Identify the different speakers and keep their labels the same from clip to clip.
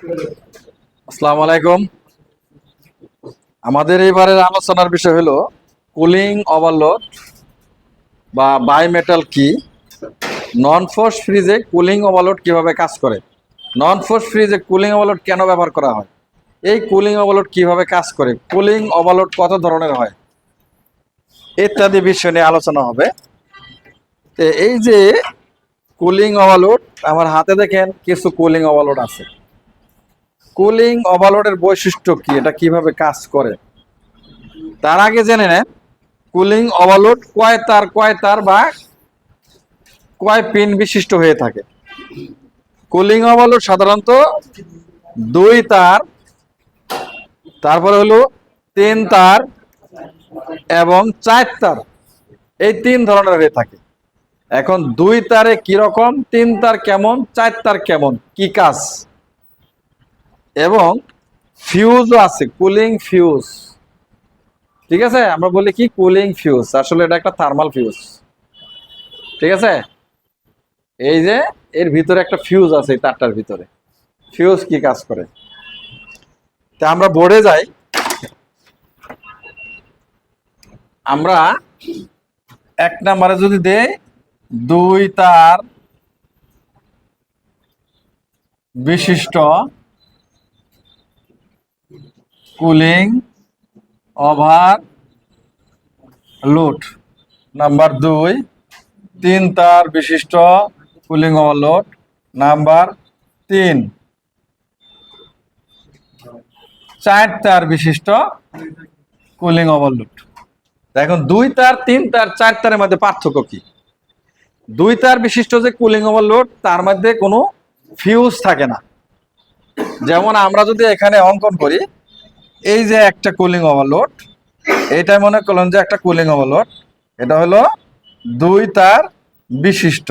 Speaker 1: আসসালামু আলাইকুম। আমাদের এবারের আলোচনার বিষয় হলো কুলিং ওভারলোড বা বায়োমেটাল কি নন ফোর্স ফ্রিজে কুলিং ওভারলোড কীভাবে কাজ করে? নন ফোর্স ফ্রিজে কুলিং ওভারলোড কেন ব্যবহার করা হয়? এই কুলিং ওভারলোড কীভাবে কাজ করে? কুলিং ওভারলোড কত ধরনের হয়? ইত্যাদি বিষয় নিয়ে আলোচনা হবে। তো এই যে কুলিং ওভারলোড আমার হাতে দেখেন কিছু কুলিং ওভারলোড আছে। কুলিং ওভারলোডের বৈশিষ্ট্য কি? এটা কীভাবে কাজ করে? তার আগে জেনে নেন, কুলিং ওভারলোড কয় তার কয় তার বা কয় পিন বিশিষ্ট হয়ে থাকে? কুলিং ওভারলোড সাধারণত দুই তার, তারপরে হলো তিন তার এবং চার তার। এই তিন ধরনের হয়ে থাকে। এখন দুই তারে কীরকম, তিন তার কেমন, চার তার কেমন, কি কাজ? এবং ফিউজও আছে কুলিং ফিউজ ঠিক আছে? আমরা বলি কি? কুলিং ফিউজ আসলে এটা একটা থার্মাল ফিউজ ঠিক আছে? এই যে, এর ভিতরে একটা ফিউজ আছে তারটার ভিতরে। ফিউজ কি কাজ করে? তা আমরা বোর্ডে যাই। আমরা এক নাম্বারে যদি দেই, দুই তার বিশিষ্ট কুলিং, ওভার লোড নাম্বার দুই, তিন তার বিশিষ্ট কুলিং ওভারলোড। নাম্বার তিন, চার তার বিশিষ্ট কুলিং ওভারলোড। এখন দুই তার, তিন তার, চার তারের মধ্যে পার্থক্য কি? দুই তার বিশিষ্ট যে কুলিং ওভারলোড, তার মধ্যে কোনো ফিউজ থাকে না। যেমন আমরা যদি এখানে অঙ্কন করি এই যে একটা কুলিং ওভারলোড এটা মনে করলাম যে একটা কুলিং ওভারলোড এটা হলো দুই তার বিশিষ্ট।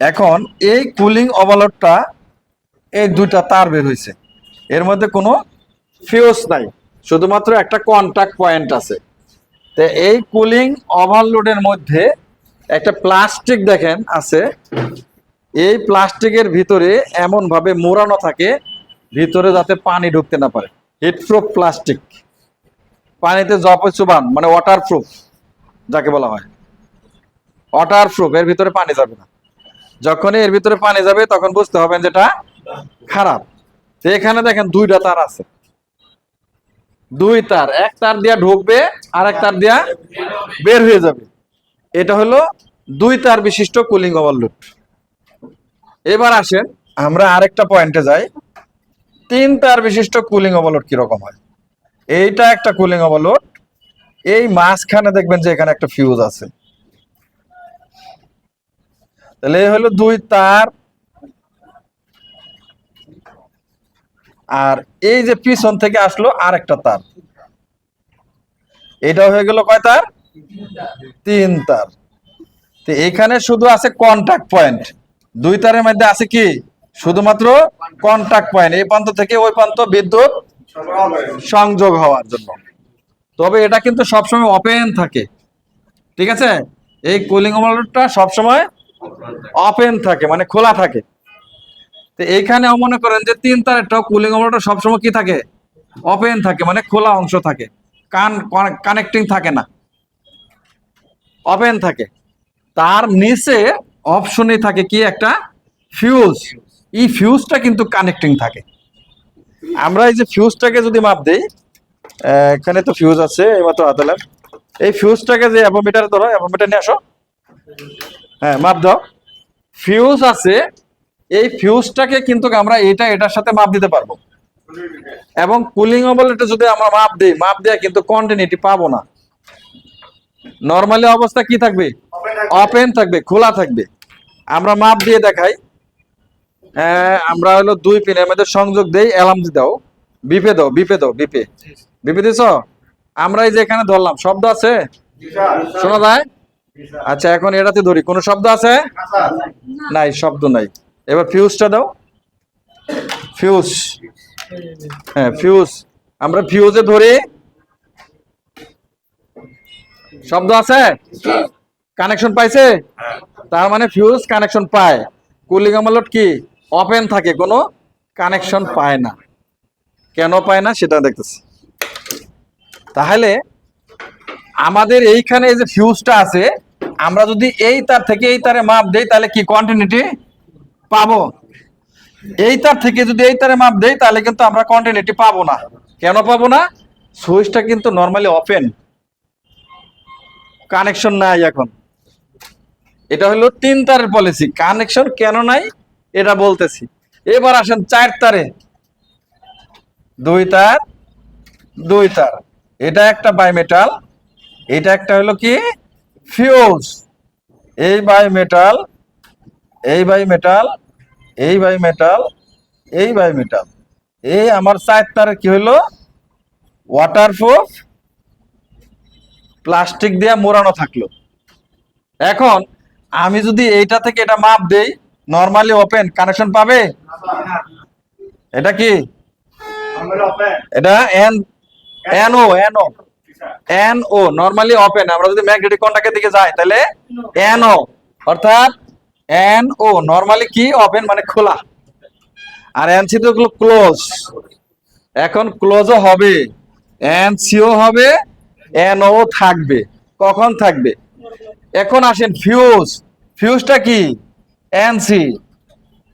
Speaker 1: এখন এই কুলিং ওভারলোডটা এই দুইটা তার বের হয়েছে এর মধ্যে কোনো ফিউজ নাই, শুধুমাত্র একটা কন্টাক্ট পয়েন্ট আছে। তো এই কুলিং ওভারলোডের মধ্যে একটা প্লাস্টিক দেখেন আছে, এই প্লাস্টিকের ভিতরে এমন ভাবে মোড়ানো থাকে, ভিতরে যাতে পানি ঢুকতে না পারে। হিটপ্রুফ প্লাস্টিক পানিতে জপ মানে ওয়াটার প্রুফ যাকে বলা হয়। ওয়াটার প্রুফ এর ভিতরে পানি যাবে না। যখনই এর ভিতরে পানি যাবে, তখন বুঝতে হবে যেটা খারাপ। এখানে দেখেন দুইটা তার আছে। দুই তার, এক তার দিয়া ঢুকবে, আর এক তার দিয়া বের হয়ে যাবে। এটা হলো দুই তার বিশিষ্ট কুলিং ওভারলোড এবার আসেন, আমরা আরেকটা পয়েন্টে যাই। তিন তার বিশিষ্ট কুলিং ওভারলোড কীরকম হয়? এইটা একটা কুলিং ওভারলোড এই মাঝখানে দেখবেন যে এখানে একটা ফিউজ আছে। তাহলে এই হলো দুই তার। আর এই যে পিছন থেকে আসলো আর একটা তার। এটা হয়ে গেল কয় তার? তিন তার। তো এখানে শুধু আছে কন্টাক্ট পয়েন্ট দুই তারের মধ্যে আছে কি? শুধুমাত্র কন্টাক্ট পয়েন্ট এই প্রান্ত থেকে ওই প্রান্ত বিদ্যুৎ সংযোগ হওয়ার জন্য। তবে এটা কিন্তু সবসময় ওপেন থাকে। ঠিক আছে? এই কুলিং ওভারলোডটা সবসময় ওপেন থাকে মানে খোলা থাকে। তো এইখানেও মনে করেন যে তিন তারেরটাও কুলিং ওভারলোডটা সবসময় কি থাকে? ওপেন থাকে মানে খোলা অংশ থাকে। কান কানেক্টিং থাকে না। ওপেন থাকে। তার নিচে অপশনে থাকে কি একটা? ফিউজ এই ফিউজটা কিন্তু কানেক্টিং থাকে। আমরা এই যে ফিউজটাকে যদি মাপ দেই এখানে তো ফিউজ আছে, এইমাত্র হাতালাম এই ফিউজটাকে যে অ্যাভোমিটারে ধরো অ্যাভোমিটার নিয়ে আসো। হ্যাঁ মাপ দাও। ফিউজ আছে, এই ফিউজটাকে কিন্তু আমরা এটা, এটার সাথে মাপ দিতে পারব। এবং কুলিং ওভারলোডে যদি আমরা মাপ দিই, মাপ দেওয়া কিন্তু কন্টিনিউটি পাবো না। নর্মালি অবস্থা কি থাকবে? ওপেন থাকবে, খোলা থাকবে। আমরা মাপ দিয়ে দেখাই। আমরা হলো দুই পিনের মধ্যে সংযোগ দেই অ্যালার্ম দাও। বিপে দাও বিপে দাও, বিপে। বিপে দিছ? আমরা এই যে এখানে ধরলাম, শব্দ আছে? শোনা যায়? আচ্ছা এখন এটাতে ধরি। কোনো শব্দ আছে? নাই, শব্দ নাই। এবার ফিউজটা দাও। ফিউজ হ্যাঁ ফিউজ আমরা ফিউজে ধরি। শব্দ আছে? কানেকশন পাইছে? তার মানে ফিউজ কানেকশন পায়। কুলিং কি? ওপেন থাকে, কোনো কানেকশন পায় না। কেন পায় না সেটা দেখতেছি। তাহলে আমাদের এইখানে যে ফিউজটা আছে, আমরা যদি এই তার থেকে এই তারে মাপ দেই, তাহলে কি কন্টিনিউটি পাবো? এই তার থেকে যদি এই তারে মাপ দেই, তাহলে কিন্তু আমরা কন্টিনিউটি পাবো না। কেন পাবো না? সুইচটা কিন্তু নর্মালি ওপেন কানেকশন নাই এখন। এটা হলো তিন তারের পলিসি কানেকশন কেন নাই? এটা বলতেছি। এবার আসেন চার তারে। দুই তার দুই তার। এটা একটা বাইমেটাল এটা একটা হলো কি? ফিউজ এই বাই মেটাল এই বাই মেটাল এই বাই মেটাল এই বাই মেটাল এই আমার চার তারে কি হলো? ওয়াটারপ্রুফ প্লাস্টিক দিয়ে মোড়ানো থাকল। এখন আমি যদি এইটা থেকে এটা মাপ দেই নর্মালি ওপেন কানেকশন পাবে? এটা কি? এটা N N O N O N O normally open আমরা যদি ম্যাগনেটিক কন্টাক্টের দিকে যাই, তাহলে এন ও অর্থাৎ এন ও নর্মালি কি? ওপেন মানে খোলা। আর এন সি তো ক্লোজ এখন ক্লোজও হবে। এন সিও হবে এন ও থাকবে। কখন থাকবে? এখন আসেন ফিউজ ফিউজটা কি? এন সি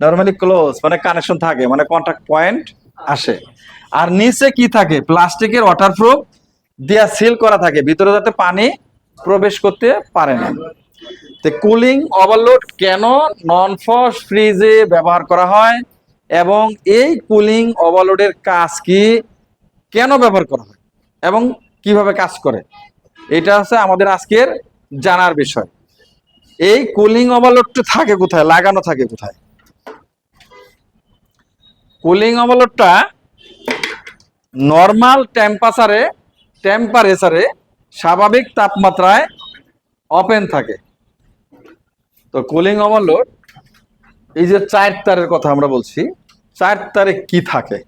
Speaker 1: নর্মালি ক্লোজ মানে কানেকশন থাকে মানে কন্টাক্ট পয়েন্ট আসে। আর নিচে কি থাকে? প্লাস্টিকের ওয়াটারপ্রুফ দিয়া সিল করা থাকে, ভিতরে যাতে পানি প্রবেশ করতে পারে না। তো কুলিং ওভারলোড কেন নন ফস ফ্রিজে ব্যবহার করা হয়? এবং এই কুলিং ওভারলোডের কাজ কি? কেন ব্যবহার করা হয়? এবং কীভাবে কাজ করে? এটা হচ্ছে আমাদের আজকের জানার বিষয়। এই কুলিং ওভারলোডটা থাকে কোথায়? লাগানো থাকে কোথায়? কুলিং ওভারলোডটা নর্মাল টেম্পারেচারে টেম্পারেচারে স্বাভাবিক তাপমাত্রায় ওপেন থাকে। তো কুলিং ওভারলোড এই যে চার তারের কথা আমরা বলছি, চার তারে কি থাকে?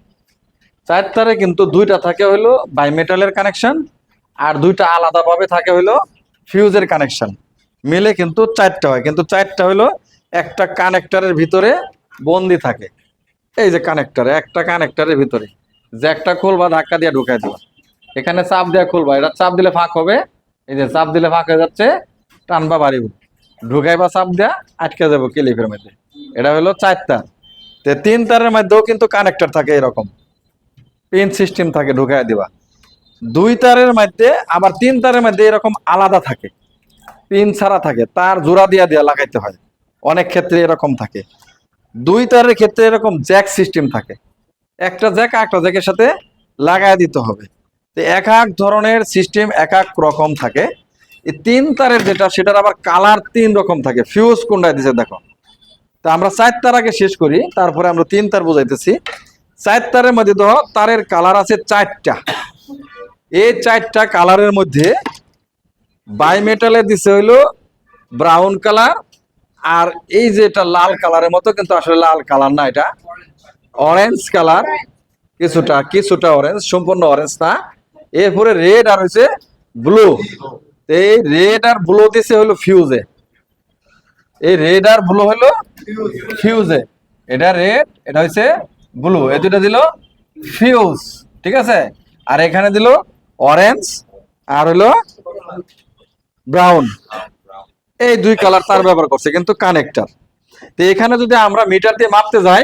Speaker 1: চার তারে কিন্তু দুইটা থাকে হইল বাইমেটালের কানেকশন আর দুইটা আলাদাভাবে থাকে হইল ফিউজের কানেকশন মিলে কিন্তু চারটা হয়। কিন্তু চারটা হইল একটা কানেক্টরের ভিতরে বন্দি থাকে। এই যে কানেক্টার একটা কানেক্টরের ভিতরে। যে একটা খুলবা ধাক্কা দিয়ে ঢুকাই দিবা। এখানে চাপ দিয়ে খুলবা। এটা চাপ দিলে ফাঁক হবে। এই যে চাপ দিলে ফাঁক হয়ে যাচ্ছে, টানবা বাড়িব ঢুকাইবা চাপ দেয়া, আটকে যাব ক্লিপের মধ্যে। এটা হলো চার তার তে তিন তারের মধ্যেও কিন্তু কানেক্টর থাকে এরকম। পিন সিস্টেম থাকে, ঢুকাই দিবা। দুই তারের মধ্যে, আবার তিন তারের মধ্যে এরকম আলাদা থাকে। পিন ছাড়া থাকে, তার জোড়া দিয়া দিয়া লাগাইতে হয়। অনেক ক্ষেত্রে এরকম থাকে। দুই তারের ক্ষেত্রে এরকম জ্যাক সিস্টেম থাকে। একটা জ্যাক একটা জ্যাকের সাথে লাগাই দিতে হবে। তো এক এক ধরনের সিস্টেম এক এক রকম থাকে। এই তিন তারের যেটা, সেটার আবার কালার তিন রকম থাকে। ফিউজ কোনটায় দিছে দেখো। তা আমরা চার তার আগে শেষ করি, তারপরে আমরা তিন তার বুঝাইতেছি। চার তারের মধ্যে ধরো, তারের কালার আছে চারটা। এই চারটা কালারের মধ্যে বাইমেটালে দিছে হইল ব্রাউন কালার, আর এই যে এটা লাল কালারের মতো, কিন্তু আসলে লাল কালার না এটা। অরেঞ্জ কালার, কিছুটা কিছুটা অরেঞ্জ সম্পূর্ণ অরেঞ্জ না। এরপরে রেড আর হচ্ছে ব্লু এই রেড আর ব্লু দিছে হলো ফিউজে এই রেড আর ব্লু হলো ফিউজে এটা রেড এটা হচ্ছে ব্লু এই দুটা দিল ফিউজ ঠিক আছে? আর এখানে দিল অরেঞ্জ আর হলো ব্রাউন এই দুই কালার তার ব্যবহার করছে কিন্তু কানেক্টার তো এখানে যদি আমরা মিটার দিয়ে মাপতে যাই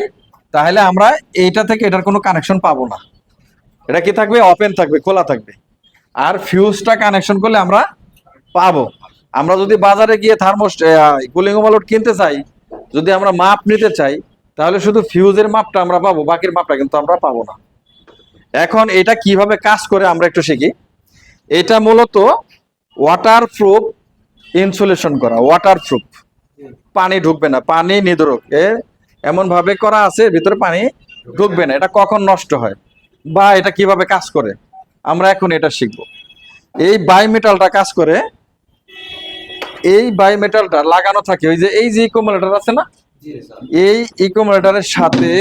Speaker 1: তাহলে আমরা এইটা থেকে এটার কোনো কানেকশন পাবো না। এটা কি থাকবে? ওপেন থাকবে খোলা থাকবে। আর ফিউজটা কানেকশন করলে আমরা পাবো। আমরা যদি বাজারে গিয়ে থার্মোস কুলিং ওভারলোড কিনতে চাই যদি আমরা মাপ নিতে চাই তাহলে শুধু ফিউজের মাপটা আমরা পাবো বাকির মাপটা কিন্তু আমরা পাবো না। এখন এটা কীভাবে কাজ করে আমরা একটু শিখি। এটা মূলত ওয়াটার প্রুফ ইনসুলেশন করা ওয়াটার প্রুফ পানি ঢুকবে না পানি নিদরক। এ এমন ভাবে করা আছে ভিতরে পানি ঢুকবে না এটা কখন নষ্ট হয় বা এটা কীভাবে কাজ করে আমরা এখন এটা শিখব। এই বায়োমেটালটা কাজ করে এই বায়োমেটালটা লাগানো থাকে ওই যে এই যে ইকোমোলেটার আছে না? এই ইকোমোলেটারের সাথে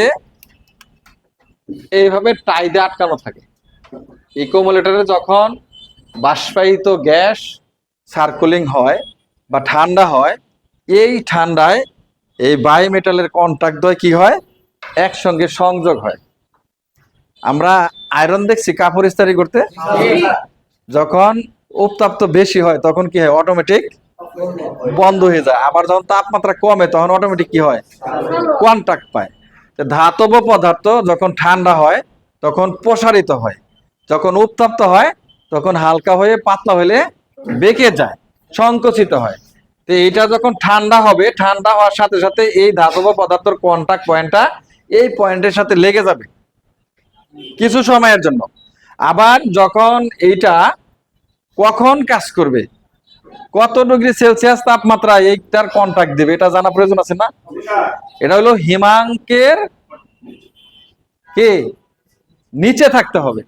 Speaker 1: এইভাবে টাই দিয়ে আটকানো থাকে। ইকোমোলেটারে যখন বাষ্পায়িত গ্যাস সার্কুলিং হয় বা ঠান্ডা হয়, এই ঠান্ডায় এই বায়োমেটালের কন্ট্যাক্ট দয় কি হয়? একসঙ্গে সংযোগ হয়। আমরা আয়রন দেখছি কাপড় ইস্তারি করতে। যখন উত্তাপ্ত বেশি হয়, তখন কি হয়? অটোমেটিক বন্ধ হয়ে যায়। আবার যখন তাপমাত্রা কমে, তখন অটোমেটিক কি হয়? কন্ট্যাক্ট পায়। ধাতব পদার্থ যখন ঠান্ডা হয়, তখন প্রসারিত হয়। যখন উত্তপ্ত হয় তখন হালকা হয়ে পাতলা হলে বেঁকে যায়, সংকুচিত হয়। তো এটা যখন ঠান্ডা হবে, ঠান্ডা হওয়ার সাথে সাথে এই ধাতব পদার্থের কন্টাক্ট পয়েন্টটা এই পয়েন্টের সাথে লেগে যাবে কিছু সময়ের জন্য। আবার যখন এইটা কখন কাজ করবে? কত ডিগ্রি সেলসিয়াস তাপমাত্রা এইটার কন্টাক্ট দেবে? এটা জানা প্রয়োজন আছে না? এটা হলো হিমাঙ্কের কে? নিচে থাকতে হবে।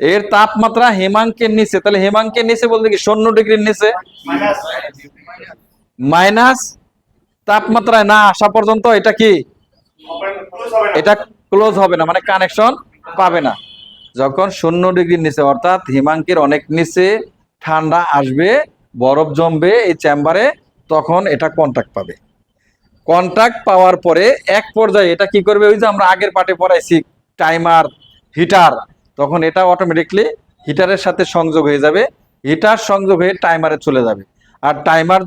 Speaker 1: এর তাপমাত্রা হিমাঙ্কের নিচে, তাহলে হিমাঙ্কের নিচে বলতে কি? শূন্য ডিগ্রির নিচে? মাইনাস তাপমাত্রায় না আসা পর্যন্ত এটা কি? এটা ক্লোজ হবে না মানে কানেকশন পাবে না। যখন শূন্য ডিগ্রির নিচে, অর্থাৎ হিমাঙ্কের অনেক নিচে ঠান্ডা আসবে, বরফ জমবে এই চেম্বারে, তখন এটা কন্টাক্ট পাবে। কন্টাক্ট পাওয়ার পরে এক পর্যায়ে এটা কি করবে? ওই যে আমরা আগের পাটে পড়াইছি টাইমার হিটার তখন এটা অটোমেটিকলি হিটারের সাথে সংযোগ হয়ে যাবে। হিটার সংযোগ হয়ে টাইমারে চলে যাবে। আর টাইমার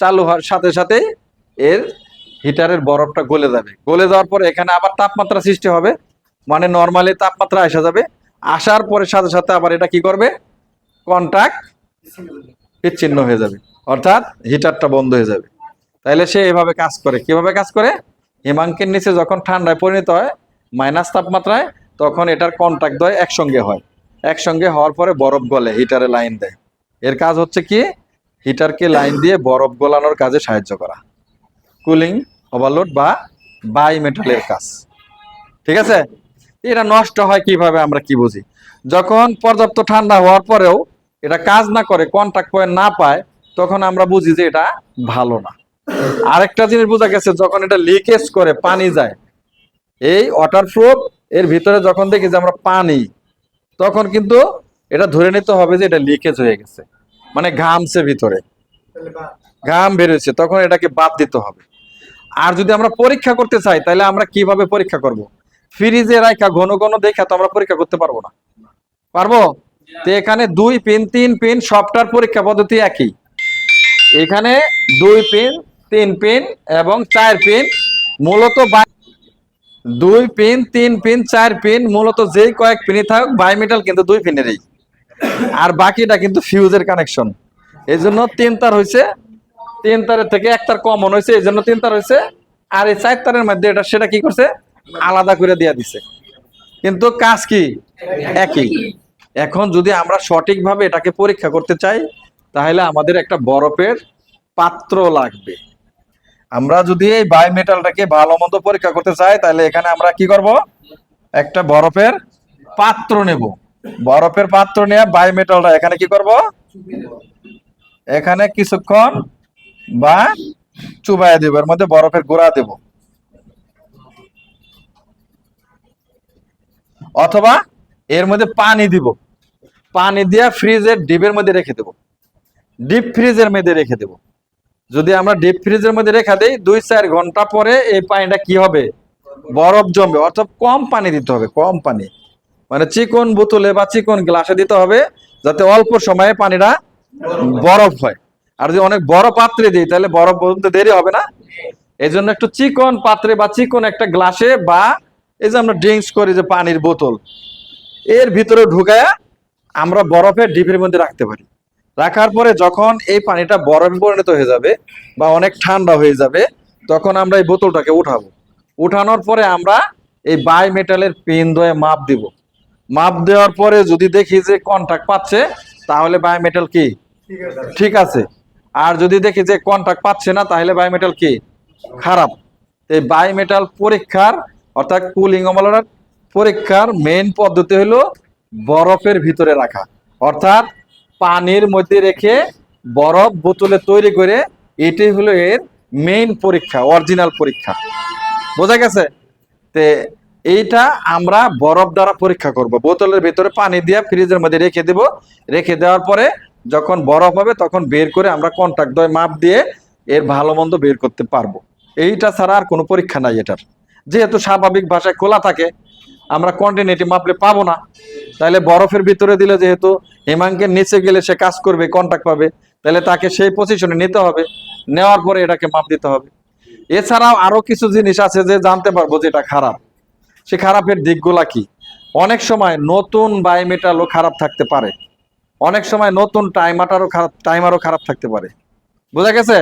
Speaker 1: চালু হওয়ার সাথে সাথে এর হিটারের বরফটা গলে যাবে। গলে যাওয়ার পরে এখানে আবার তাপমাত্রা সৃষ্টি হবে। মানে নর্মালি তাপমাত্রা আসা যাবে। আসার পরে সাথে সাথে আবার এটা কি করবে? কন্টাক্ট বিচ্ছিন্ন হয়ে যাবে। অর্থাৎ হিটারটা বন্ধ হয়ে যাবে। তাইলে সে এভাবে কাজ করে। কীভাবে কাজ করে? হিমাঙ্কের নিচে যখন ঠান্ডায় পরিণত হয় মাইনাস তাপমাত্রায় তখন এটার কন্টাক্ট হয় একসঙ্গে হয়। একসঙ্গে হওয়ার পরে বরফ গলে হিটারে লাইন দেয়। এর কাজ হচ্ছে কি? হিটারকে লাইন দিয়ে বরফ গলানোর কাজে সাহায্য করা। কুলিং ওভারলোড বা বাই মেটালের কাজ। ঠিক আছে? এটা নষ্ট হয় কীভাবে আমরা কি বুঝি? যখন পর্যাপ্ত ঠান্ডা হওয়ার পরেও এটা কাজ না করে কন্টাক্ট পয়েন্ট না পায়, তখন আমরা বুঝি যে এটা ভালো না। আরেকটা জিনিস বোঝা গেছে, যখন এটা লিকেজ করে, পানি যায়, এই ওয়াটার প্রুফ এর ভিতরে যখন দেখি যে আমরা পানি, তখন কিন্তু এটা ধরে নিতে হবে যে এটা লিকেজ হয়ে গেছে। মানে ঘামছে ভিতরে। ঘাম বেরোচ্ছে, তখন এটাকে বাদ দিতে হবে। আর যদি আমরা পরীক্ষা করতে চাই, তাহলে আমরা কীভাবে পরীক্ষা করব? ফ্রিজে রাখা ঘন ঘন দেখা তো আমরা পরীক্ষা করতে পারব না। পারব? তো এখানে দুই পিন, তিন পিন, সবটার পরীক্ষা পদ্ধতি একই। এখানে দুই পিন, তিন পিন এবং চার পিন। মূলত দুই পিন, তিন পিন, চার পিন, মূলত যেই কয়েক পিনই থাকুক বায়োমেটাল কিন্তু দুই পিনেরই। আর বাকিটা কিন্তু ফিউজের কানেকশন এই জন্য তিন তার হয়েছে তিন তারের থেকে এক তার কমন হয়েছে এই জন্য তিন তার হয়েছে আর এই চার তারের মধ্যে এটা, সেটা কি করছে? আলাদা করে দিয়া দিছে। কিন্তু কাজ কি? একই। এখন যদি আমরা সঠিকভাবে এটাকে পরীক্ষা করতে চাই, তাহলে আমাদের একটা বরফের পাত্র লাগবে। আমরা যদি এই বায়োমেটালটাকে ভালো মন্দ পরীক্ষা করতে চাই, তাহলে এখানে আমরা কি করব? একটা বরফের পাত্র নেব। বরফের পাত্র নিয়ে বায়োমেটালটা এখানে কি করব? এখানে কিছুক্ষণ বা চুবাইয়া দেব, এর মধ্যে বরফের গোড়া দেব। অথবা এর মধ্যে পানি দিব। পানি দিয়ে ফ্রিজের ডিপের মধ্যে রেখে দেব। ডিপ ফ্রিজের মধ্যে রেখে দেব। যদি আমরা ডিপ ফ্রিজের মধ্যে রেখে দেই, দুই চার ঘণ্টা পরে এই পানিটা কি হবে? বরফ জমবে, অর্থাৎ কম পানি দিতে হবে, কম পানি। মানে চিকন বোতলে বা চিকন গ্লাসে দিতে হবে, যাতে অল্প সময়ে পানিটা বরফ হয়। আর যদি অনেক বড় পাত্রে দিই, তাহলে বরফ পর্যন্ত দেরি হবে না। এই জন্য একটু চিকন পাত্রে বা চিকন একটা গ্লাসে বা এই যে আমরা ড্রিঙ্কস করি যে পানির বোতল, এর ভিতরে ঢুকায়া আমরা বরফের ডিপের মধ্যে রাখতে পারি। রাখার পরে যখন এই পানিটা বরফে পরিণত হয়ে যাবে বা অনেক ঠান্ডা হয়ে যাবে তখন আমরা এই বোতলটাকে উঠাবো। উঠানোর পরে আমরা এই বাই মেটালের পেন দিয়ে মাপ দিব। মাপ দেওয়ার পরে যদি দেখি যে কন্ট্যাক্ট পাচ্ছে তাহলে বাই মেটাল কি? ঠিক আছে। আর যদি দেখি যে কন্ট্যাক্ট পাচ্ছে না তাহলে বাই মেটাল কি? খারাপ। এই বাই মেটাল পরীক্ষার অর্থাৎ কুলিং অমলার পরীক্ষার মেইন পদ্ধতি হলো বরফের ভিতরে রাখা। অর্থাৎ পানির মধ্যে রেখে বরফ বোতলে তৈরি করে এটাই হলো এর মেইন পরীক্ষা অরিজিনাল পরীক্ষা। বোঝা গেছে? তে এইটা আমরা বরফ দ্বারা পরীক্ষা করব। বোতলের ভিতরে পানি দিয়ে ফ্রিজের মধ্যে রেখে দেব। রেখে দেওয়ার পরে যখন বরফ হবে তখন বের করে আমরা কন্ট্যাক্ট দয় মাপ দিয়ে এর ভালো মন্দ বের করতে পারব। এইটা ছাড়া আর কোনো পরীক্ষা নাই এটার। যেহেতু স্বাভাবিক ভাষায় খোলা থাকে আমরা কন্টিনিউটি মাপলে পাবো না। তাহলে বরফের ভিতরে দিলে যেহেতু হিমাঙ্কের নিচে গেলে সে কাজ করবে কন্টাক্ট পাবে তাহলে তাকে সেই পজিশনে নিতে হবে। নেওয়ার পরে এটাকে মাপ দিতে হবে। এছাড়াও আরও কিছু জিনিস আছে যে জানতে পারব যে এটা খারাপ। সে খারাপের দিকগুলা কি? অনেক সময় নতুন বায়োমেটালও খারাপ থাকতে পারে। অনেক সময় নতুন টাইমাটারও খারাপ, টাইমারও খারাপ থাকতে পারে। বোঝা গেছে?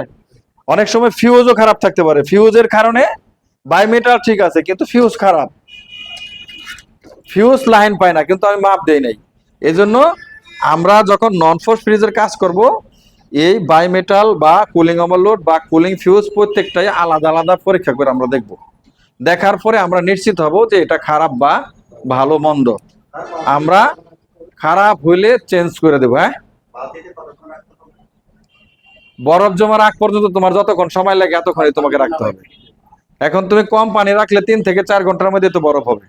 Speaker 1: অনেক সময় ফিউজও খারাপ থাকতে পারে। ফিউজের কারণে বায়োমেটাল ঠিক আছে, কিন্তু ফিউজ খারাপ। ফিউজ লাইন পায় না, কিন্তু আমি মাপ দেই নাই। এজন্য আমরা যখন নন ফোর্স ফ্রিজের কাজ করব, এই বায়োমেটাল বা কুলিং ওভারলোড বা কুলিং ফিউজ প্রত্যেকটাই আলাদা আলাদা পরীক্ষা করে আমরা দেখব। দেখার পরে আমরা নিশ্চিত হব যে এটা খারাপ বা ভালো, মন্দ। আমরা খারাপ হইলে চেঞ্জ করে দেবো হ্যাঁ? বরফ জমা রাখ পর্যন্ত তোমার যতক্ষণ সময় লাগে, এতক্ষণই তোমাকে রাখতে হবে। এখন তুমি কম পানি রাখলে তিন থেকে চার ঘণ্টার মধ্যে তো বরফ হবে।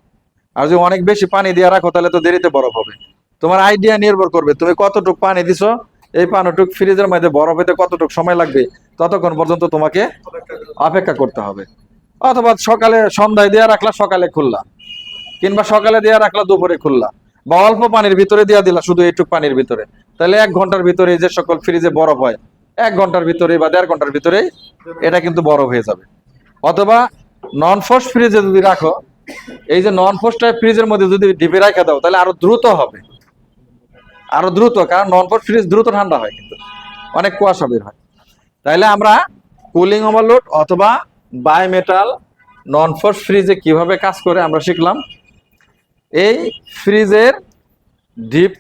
Speaker 1: আর যদি অনেক বেশি পানি দিয়ে রাখো, তাহলে তো দেরিতে বরফ হবে। তোমার আইডিয়া নির্ভর করবে, তুমি কতটুকু পানি দিছো, এই পানিটুক ফ্রিজের মধ্যে বরফ হতে কতটুকু সময় লাগবে, ততক্ষণ পর্যন্ত তোমাকে অপেক্ষা করতে হবে। অথবা সকালে সন্ধ্যায় দেওয়া রাখলা, সকালে খুললা। কিংবা সকালে দেওয়া রাখলা, দুপুরে খুললা। বা অল্প পানির ভিতরে দেওয়া দিলা, শুধু এইটুক পানির ভিতরে। তাহলে এক ঘণ্টার ভিতরে যে সকল ফ্রিজে বরফ হয়, এক ঘণ্টার ভিতরে বা দেড় ঘণ্টার ভিতরে এটা কিন্তু বরফ হয়ে যাবে। অথবা নন ফোর্স ফ্রিজে যদি রাখো এই যে নন ফোর্স টাইপ ফ্রিজের মধ্যে যদি ডিপে রাখা দাও, তাহলে আরও দ্রুত হবে। আরও দ্রুত, কারণ নন ফোর্স ফ্রিজ দ্রুত ঠান্ডা হয় কিন্তু। অনেক কুয়াশা বের হয়। তাইলে আমরা কুলিং ওভারলোড অথবা বায়োমেটাল নন ফোর্স ফ্রিজে কীভাবে কাজ করে আমরা শিখলাম। এই ফ্রিজের ডিপ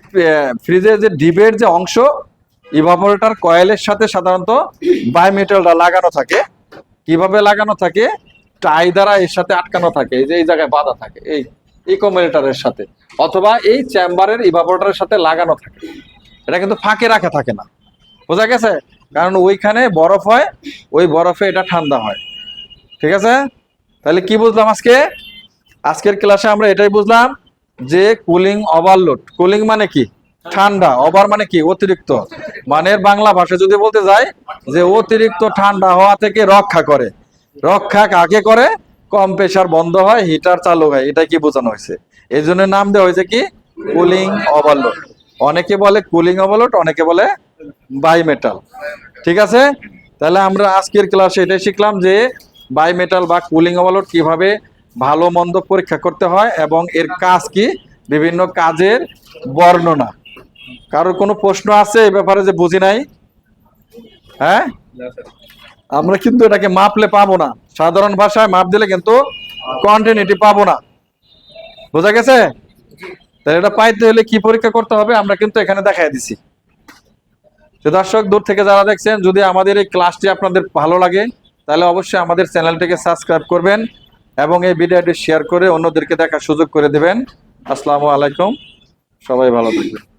Speaker 1: ফ্রিজের যে ডিপের যে অংশ ইভাপোরেটর কয়েলের সাথে সাধারণত বায়োমেটালটা লাগানো থাকে। কীভাবে লাগানো থাকে? টাই দ্বারা এর সাথে আটকানো থাকে, এই যে এই জায়গায় বাঁধা থাকে, এই ইকোমিটারের সাথে, অথবা এই চেম্বারের ইভাপোরেটরের সাথে লাগানো থাকে। এটা কিন্তু ফাঁকে রাখা থাকে না। বোঝা গেছে? কারণ ওইখানে বরফ হয়, ওই বরফে এটা ঠান্ডা হয়। ঠিক আছে? তাহলে কি বুঝলাম আজকে? আজকের ক্লাসে আমরা এটাই বুঝলাম যে কুলিং ওভারলোড কুলিং মানে কি? ঠান্ডা। ওভার মানে কি? অতিরিক্ত। মানে এর বাংলা ভাষা যদি বলতে যাই, যে অতিরিক্ত ঠান্ডা হওয়া থেকে রক্ষা করে। রক্ষা কাকে করে? কম্প্রেসার বন্ধ হয়, হিটার চালু হয়। এটা কি বোঝানো হয়েছে? এই জন্য নাম দেওয়া হয়েছে কি? Cooling overload. অনেকে বলে কুলিং ওভারলোড, অনেকে বলে বাইমেটাল ঠিক আছে? তাহলে আমরা আজকের ক্লাসে এটাই শিখলাম যে বাইমেটাল বা কুলিং ওভারলোড কীভাবে ভালো মন্দ পরীক্ষা করতে হয় এবং এর কাজ কি? বিভিন্ন কাজের বর্ণনা। কারোর কোনো প্রশ্ন আছে এ ব্যাপারে যে বুঝি নাই? হ্যাঁ? আমরা কিন্তু এটাকে মাপলে পাবো না। সাধারণ ভাষায় মাপ দিলে কিন্তু কন্টিনিউটি পাবো না। বোঝা গেছে? তাহলে এটা পাইতে হলে কি পরীক্ষা করতে হবে? আমরা কিন্তু এখানে দেখাই দিছি। দর্শক, দূর থেকে যারা দেখছেন, যদি আমাদের এই ক্লাসটি আপনাদের ভালো লাগে, তাহলে অবশ্যই আমাদের চ্যানেলটিকে সাবস্ক্রাইব করবেন এবং এই ভিডিওটি শেয়ার করে অন্যদেরকে দেখার সুযোগ করে দেবেন। আসসালামু আলাইকুম। সবাই ভালো থাকবেন।